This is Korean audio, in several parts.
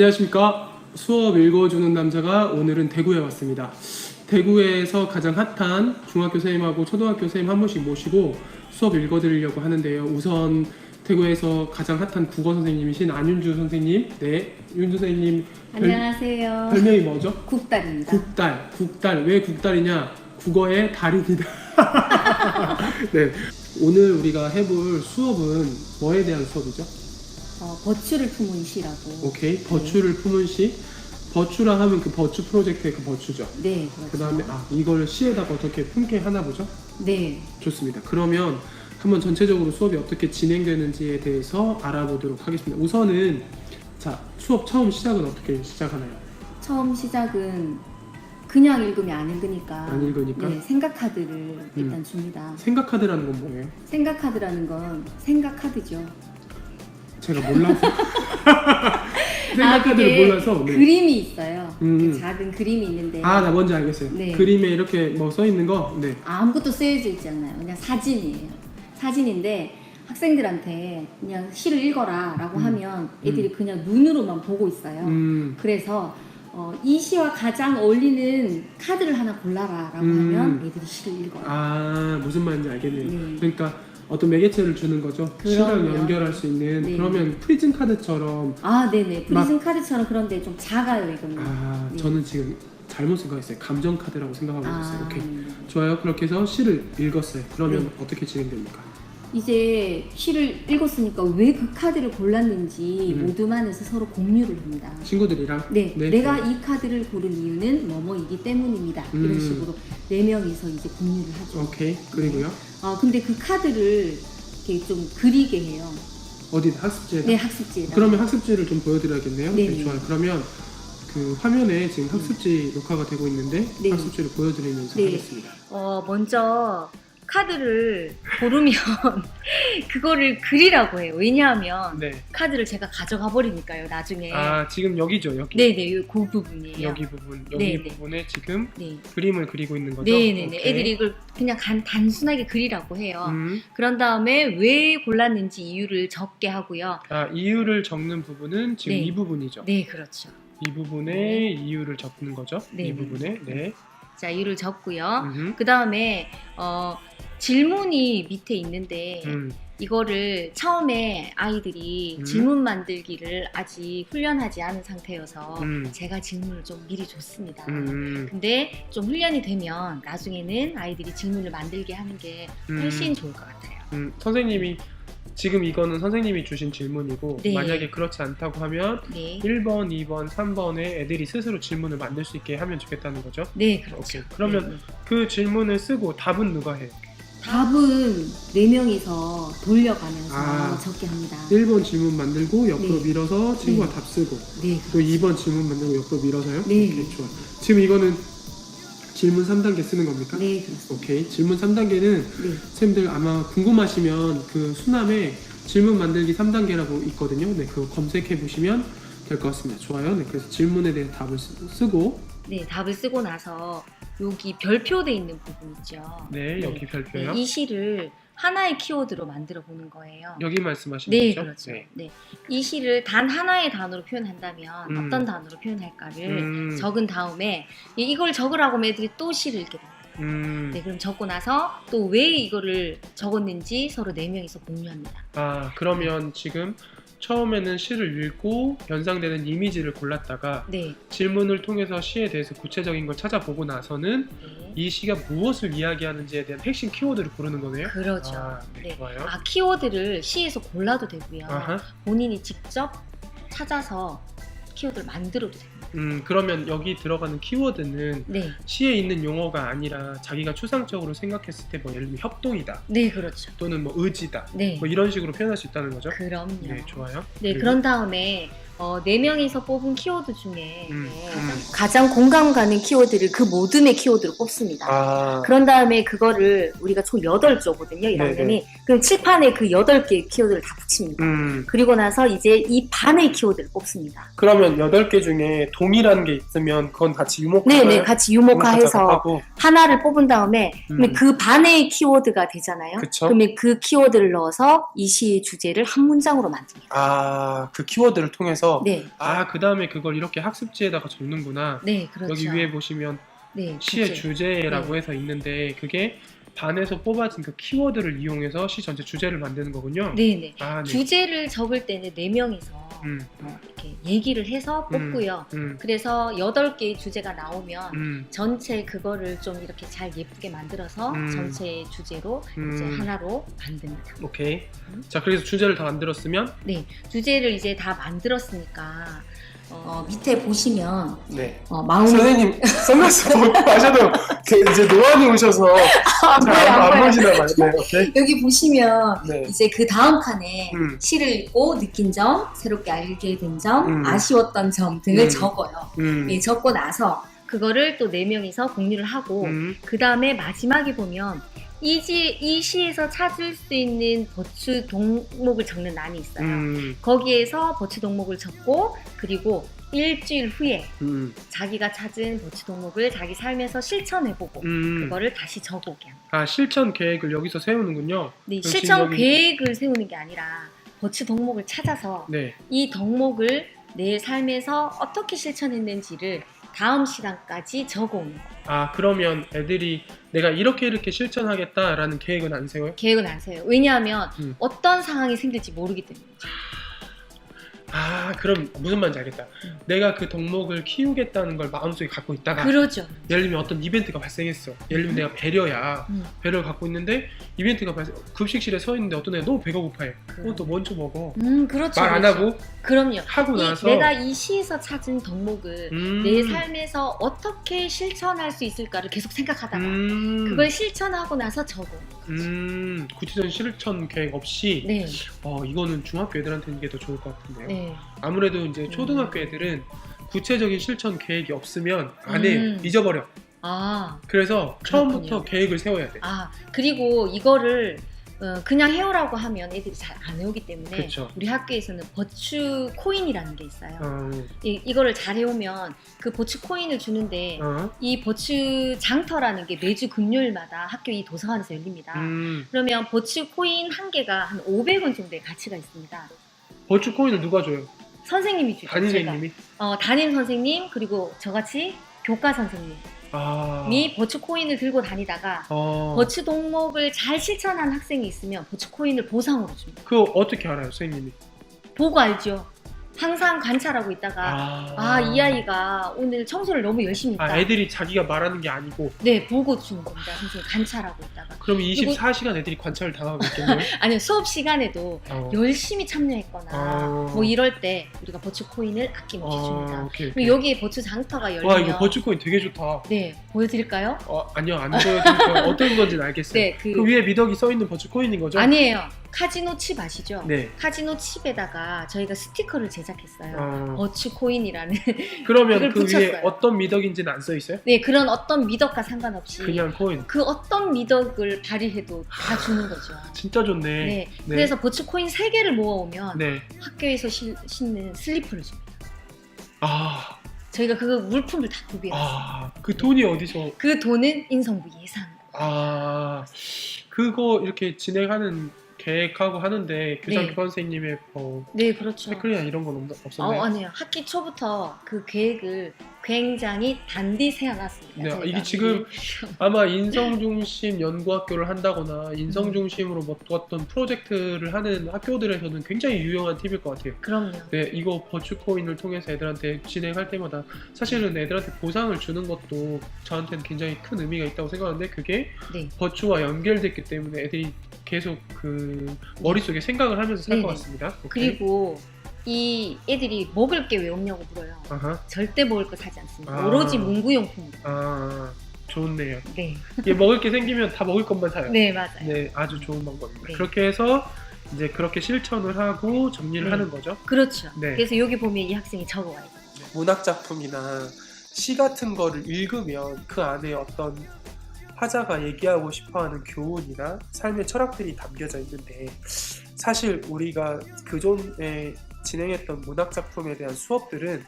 안녕하십니까. 수업 읽어주는 남자가 오늘은 대구에 왔습니다. 대구에서 가장 핫한 중학교 선생님하고 초등학교 선생님 한 분씩 모시고 수업 읽어드리려고 하는데요. 우선 대구에서 가장 핫한 국어 선생님이신 안윤주 선생님. 네, 윤주 선생님 별, 안녕하세요. 별명이 뭐죠? 국달입니다. 국달. 국달. 왜 국달이냐? 국어의 달입니다. 네. 오늘 우리가 해볼 수업은 뭐에 대한 수업이죠? 어, 버추를 품은 시라고. 오케이. 버추를 품은 시. 버추라 하면 그 버추 프로젝트의 그 버추죠. 네, 그렇죠. 그 다음에 아 이걸 시에다가 어떻게 품게 하나 보죠? 네, 좋습니다. 그러면 한번 전체적으로 수업이 어떻게 진행되는지에 대해서 알아보도록 하겠습니다. 우선은 자 수업 처음 시작은 어떻게 시작하나요? 처음 시작은 그냥 읽으면 안 읽으니까. 안 읽으니까? 음. 네, 생각 카드를 일단 줍니다. 생각 카드라는 건 뭐예요? 생각 카드라는 건 생각 카드죠. 제가 몰라서 생각 아, 카드를 그게 몰라서 네. 그림이 있어요. 음. 그 작은 그림이 있는데 아 나 뭔지 알겠어요. 네. 그림에 이렇게 뭐 써 있는 거. 네. 아무것도 쓰여져 있지 않아요. 그냥 사진이에요. 사진인데 학생들한테 그냥 시를 읽어라라고 음. 하면 애들이 그냥 눈으로만 보고 있어요. 음. 그래서 어, 이 시와 가장 어울리는 카드를 하나 골라라라고 음. 하면 애들이 시를 읽어요. 아 무슨 말인지 알겠네요. 네. 그러니까 어떤 매개체를 주는 거죠. 그럼요. 연결할 수 있는 네. 그러면 프리즘 카드처럼 아, 네네. 프리즘 카드처럼 그런데 좀 작아요, 이거는. 아 네. 저는 지금 잘못 생각했어요. 감정 카드라고 생각하고 있었어요. 아, 오케이 네. 좋아요. 그렇게 해서 시를 읽었어요. 그러면 네. 어떻게 진행됩니까? 이제 시를 읽었으니까 왜 그 카드를 골랐는지 음. 모두만에서 서로 공유를 합니다. 친구들이랑 네, 네, 내가 좋아요. 이 카드를 고른 이유는 뭐뭐이기 때문입니다. 음. 이런 식으로 네 명이서 이제 공유를 하죠. 오케이 그리고요 아, 근데 그 카드를 이렇게 좀 그리게 해요. 어디 학습지에 네, 학습지에다. 그러면 학습지를 좀 보여드려야겠네요. 네, 네, 네. 좋아요. 그러면 그 화면에 지금 학습지 녹화가 되고 있는데 네. 학습지를 보여드리면서 네. 하겠습니다. 어, 먼저 카드를 고르면 그거를 그리라고 해요. 왜냐하면 네. 카드를 제가 가져가 버리니까요, 나중에. 아 지금 여기죠 여기. 네네, 그 부분이에요. 여기 부분 여기 네, 네. 부분에 지금 네. 그림을 그리고 있는 거죠. 네네네. 오케이. 애들이 이걸 그냥 간, 단순하게 그리라고 해요. 음. 그런 다음에 왜 골랐는지 이유를 적게 하고요. 아 이유를 적는 부분은 지금 네. 이 부분이죠. 네, 그렇죠. 이 부분에 이유를 적는 거죠. 네. 이 부분에 네. 자, 이유를 적고요. 그 다음에, 어, 질문이 밑에 있는데, 음. 이거를 처음에 아이들이 음. 질문 만들기를 아직 훈련하지 않은 상태여서 음. 제가 질문을 좀 미리 줬습니다. 음. 근데 좀 훈련이 되면 나중에는 아이들이 질문을 만들게 하는 게 음. 훨씬 좋을 것 같아요. 음. 선생님이 지금 이거는 선생님이 주신 질문이고 네. 만약에 그렇지 않다고 하면 네. 1번, 2번, 3번에 애들이 스스로 질문을 만들 수 있게 하면 좋겠다는 거죠. 네, 그렇죠. 오케이. 그러면 네, 네. 그 질문을 쓰고 답은 누가 해요? 답은 네 명이서 돌려가면서 아. 적게 합니다. 1번 질문 만들고 옆으로 네. 밀어서 친구가 네. 답 쓰고 네, 또 2번 질문 만들고 옆으로 밀어서요? 네. 오케이, 좋아. 지금 이거는 질문 3단계 쓰는 겁니까? 네, 그렇습니다. 오케이. 질문 3단계는 네, 선생님들 아마 궁금하시면 그 수남에 질문 만들기 3단계라고 있거든요. 네, 그거 검색해 보시면 될 것 같습니다. 좋아요. 네, 그래서 질문에 대해 답을 쓰- 쓰고 네, 답을 쓰고 나서 여기 별표돼 있는 부분 있죠. 네, 네. 여기 별표요. 네, 이 시를 하나의 키워드로 만들어 보는 거예요. 여기 말씀하시는 네, 거죠? 그렇죠. 네. 이 시를 단 하나의 단어로 표현한다면 음. 어떤 단어로 표현할까를 음, 적은 다음에 이- 이걸 적으라고 하면 애들이 또 시를 읽게 됩니다. 음. 네, 그럼 적고 나서 또 왜 이거를 적었는지 서로 네 명이서 공유합니다. 아, 그러면 지금 처음에는 시를 읽고 연상되는 이미지를 골랐다가 네, 질문을 통해서 시에 대해서 구체적인 걸 찾아보고 나서는 네. 이 시가 무엇을 이야기하는지에 대한 핵심 키워드를 고르는 거네요. 그러죠. 아, 네, 네. 좋아요. 아 키워드를 시에서 골라도 되고요. 아하. 본인이 직접 찾아서 키워드를 만들어도 됩니다. 음, 그러면 여기 들어가는 키워드는 네, 시에 있는 용어가 아니라 자기가 추상적으로 생각했을 때 뭐 예를 들면 협동이다 네, 그렇죠. 또는 뭐 의지다 네, 뭐 이런 식으로 표현할 수 있다는 거죠. 그럼요. 네, 좋아요. 네, 그리고- 그런 다음에 어, 네 명이서 뽑은 키워드 중에 음, 네, 음. 가장 공감 가는 키워드를 그 모둠의 키워드로 뽑습니다. 아, 그런 다음에 그거를 우리가 총 8조거든요, 1학년이. 네네. 그럼 칠판에 그 8개의 키워드를 다 붙입니다. 음, 그리고 나서 이제 이 반의 키워드를 뽑습니다. 그러면 8개 중에 동일한 게 있으면 그건 같이 유목하나요? 네네, 같이 유목화해서 작업하고. 하나를 뽑은 다음에 그러면 음. 그 반의 키워드가 되잖아요. 그쵸. 그러면 그 키워드를 넣어서 이 시의 주제를 한 문장으로 만듭니다. 아, 그 키워드를 통해서 해서 네, 아 그 다음에 그걸 이렇게 학습지에다가 적는구나. 네, 그렇죠. 여기 위에 보시면 네, 시의 주제. 주제라고 해서 있는데 그게 반에서 뽑아진 그 키워드를 이용해서 시 전체 주제를 만드는 거군요. 네, 네. 아, 네. 주제를 적을 때는 네 명이서 음, 어, 이렇게 얘기를 해서 뽑고요. 음, 그래서 여덟 개의 주제가 나오면 음, 전체 그거를 좀 이렇게 잘 예쁘게 만들어서 음. 전체 주제로 이제 음. 하나로 만듭니다. 오케이. 음. 자, 그래서 주제를 다 만들었으면 네, 주제를 이제 다 만들었으니까 어, 밑에 보시면 네. 어, 마음 선생님 선글라스 벗고 하셔도 그 이제 노안이 오셔서 잘안 안 보시나 봐요. 네, 오케이. 여기 보시면 네. 이제 그 다음 칸에 음. 시를 읽고 느낀 점, 새롭게 알게 된 점, 음. 아쉬웠던 점 등을 음. 적어요. 음. 예, 적고 나서 그거를 또 네 명이서 공유를 하고 음. 그 다음에 마지막에 보면 이, 지, 이 시에서 찾을 수 있는 버추 동목을 적는 란이 있어요. 음. 거기에서 버추 동목을 적고 그리고 일주일 후에 음. 자기가 찾은 버추 동목을 자기 삶에서 실천해보고 음. 그거를 다시 적어오게 합니다. 아 실천 계획을 여기서 세우는군요. 네, 그럼 실천 지금 여기- 계획을 세우는 게 아니라 버추 덕목을 찾아서 네. 이 덕목을 내 삶에서 어떻게 실천했는지를 다음 시간까지 거예요. 아 그러면 애들이 내가 이렇게 이렇게 실천하겠다라는 계획은 안 세워요? 계획은 안 세요. 왜냐하면 음. 어떤 상황이 생길지 모르기 때문이죠. 아 그럼 무슨 말인지 알겠다. 음. 내가 그 덕목을 키우겠다는 걸 마음속에 갖고 있다가 그러죠. 예를 들면 어떤 이벤트가 발생했어. 예를 들면 내가 배려야 음. 배려를 갖고 있는데 이벤트가 발생. 급식실에 서 있는데 어떤 애가 너무 배가 고파해. 그럼. 그것도 먼저 먹어. 음, 그렇죠. 말 안 그렇죠. 하고 그럼요. 하고 이, 나서 내가 이 시에서 찾은 덕목을 음. 내 삶에서 어떻게 실천할 수 있을까를 계속 생각하다가 음. 그걸 실천하고 나서 적어. 음 구체적인 실천 계획 없이 네, 어 이거는 중학교 애들한테는 이게 더 좋을 것 같은데요. 네. 아무래도 이제 초등학교 음. 애들은 구체적인 실천 계획이 없으면 안 해. 음. 잊어버려. 아, 그래서 그렇군요. 처음부터 계획을 세워야 돼. 아 그리고 이거를 어, 그냥 해오라고 하면 애들이 잘 안 해오기 때문에 그쵸. 우리 학교에서는 버추 코인이라는 게 있어요. 어, 이, 이거를 잘 해오면 그 버추 코인을 주는데 어, 이 버추 장터라는 게 매주 금요일마다 학교 이 도서관에서 열립니다. 음. 그러면 버추 코인 한 개가 한 500원 정도의 가치가 있습니다. 버추 코인을 누가 줘요? 선생님이 주죠. 담임선생님이? 어, 담임 선생님 그리고 저같이 교과 선생님이 아. 버추 코인을 들고 다니다가 어. 버추 동목을 잘 실천한 학생이 있으면 버추 코인을 보상으로 줍니다. 그거 어떻게 알아요, 선생님이? 보고 알죠. 항상 관찰하고 있다가 아 이 아이가 오늘 청소를 너무 열심히 했다. 아, 애들이 자기가 말하는 게 아니고 네 보고 주는 겁니다. 선생님 관찰하고 있다가 그럼 이거- 24시간 애들이 관찰을 당하고 있겠네요. 아니요 수업 시간에도 어. 열심히 참여했거나 어. 뭐 이럴 때 우리가 버추 코인을 아낌없이 어, 줍니다. 오케이. 그리고 여기에 버추 장터가 열리면 와 이거 버추 코인 되게 좋다. 네 보여드릴까요? 어, 아니요 안 보여드릴게요. 어떤 건지는 알겠어요. 네 그 그 위에 미덕이 써 있는 버추 코인인 거죠? 아니에요 카지노 칩 아시죠? 네. 카지노 칩에다가 저희가 스티커를 제작했어요. 어, 버추 코인이라는 그러면 그걸 그 위에 붙였어요. 어떤 미덕인지는 안 써 있어요? 네 그런 어떤 미덕과 상관없이 그냥 코인. 그 어떤 미덕을 발휘해도 다 주는 거죠. 진짜 좋네. 네. 네. 그래서 버추 코인 3개를 모아오면 네. 학교에서 실- 신는 슬리퍼를 줍니다. 아, 저희가 그 물품을 다 구비했어요. 아, 그 돈이 어디서? 그 돈은 인성부 예산. 아, 그거 이렇게 진행하는 계획하고 하는데 교장 네. 선생님의 뭐 네, 그렇죠. 태클이나 이런 건 없- 어, 없었나요? 아니에요. 학기 초부터 그 계획을 굉장히 단디 세워놨습니다. 네. 이게 지금 아마 인성 중심 연구학교를 한다거나 인성 음. 중심으로 뭐 어떤 프로젝트를 하는 학교들에서는 굉장히 유용한 팁일 것 같아요. 그럼요. 네, 이거 버추 코인을 통해서 애들한테 진행할 때마다 사실은 애들한테 보상을 주는 것도 저한테는 굉장히 큰 의미가 있다고 생각하는데 그게 네. 버추와 연결됐기 때문에 애들이 계속 그 머릿속에 생각을 하면서 살 것. 같습니다. 오케이. 그리고 이 애들이 먹을 게 왜 없냐고 물어요. 아하. 절대 먹을 거 사지 않습니다. 아. 오로지 문구용품. 아, 좋네요. 네. 이게 먹을 게 생기면 다 먹을 것만 사요. 네, 맞아요. 네, 아주 좋은 방법입니다. 네. 그렇게 해서 이제 그렇게 실천을 하고 정리를 네. 하는 거죠. 그렇죠. 네. 그래서 여기 보면 이 학생이 적어와요. 문학 작품이나 시 같은 거를 읽으면 그 안에 어떤 화자가 얘기하고 싶어하는 교훈이나 삶의 철학들이 담겨져 있는데 사실 우리가 그전에 진행했던 문학 작품에 대한 수업들은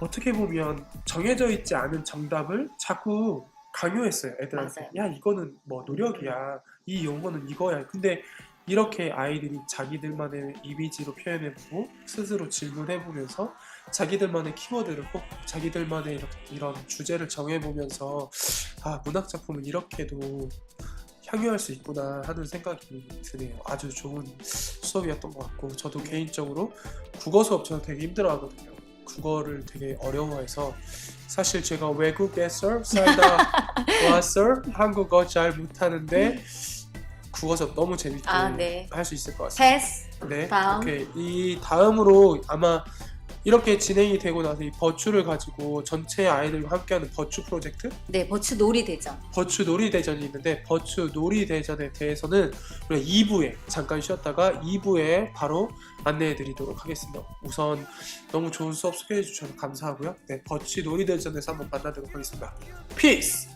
어떻게 보면 정해져 있지 않은 정답을 자꾸 강요했어요. 애들한테. 맞아요. 야 이거는 뭐 노력이야. 이 용어는 이거야. 근데 이렇게 아이들이 자기들만의 이미지로 표현해보고 스스로 질문해보면서 자기들만의 키워드를 꼭 자기들만의 이런 주제를 정해보면서 아 문학 작품은 이렇게도 향유할 수 있구나 하는 생각이 드네요. 아주 좋은 수업이었던 것 같고 저도 개인적으로 국어 수업 저는 되게 힘들어하거든요. 국어를 되게 어려워해서 사실 제가 외국에서 살다 왔어 한국어 잘 못하는데 국어 수업 너무 재밌게 아, 네. 할 수 있을 것 같습니다. 패스. 네. 다음. 오케이. 이 다음으로 아마 이렇게 진행이 되고 나서 이 버추를 가지고 전체 아이들과 함께하는 버추 프로젝트, 네, 버추 놀이 대전. 버추 놀이 대전이 있는데 버추 놀이 대전에 대해서는 우리가 2부에 잠깐 쉬었다가 2부에 바로 안내해 드리도록 하겠습니다. 우선 너무 좋은 수업 소개해 주셔서 감사하고요. 네, 버추 놀이 대전에서 한번 만나도록 하겠습니다. 피스.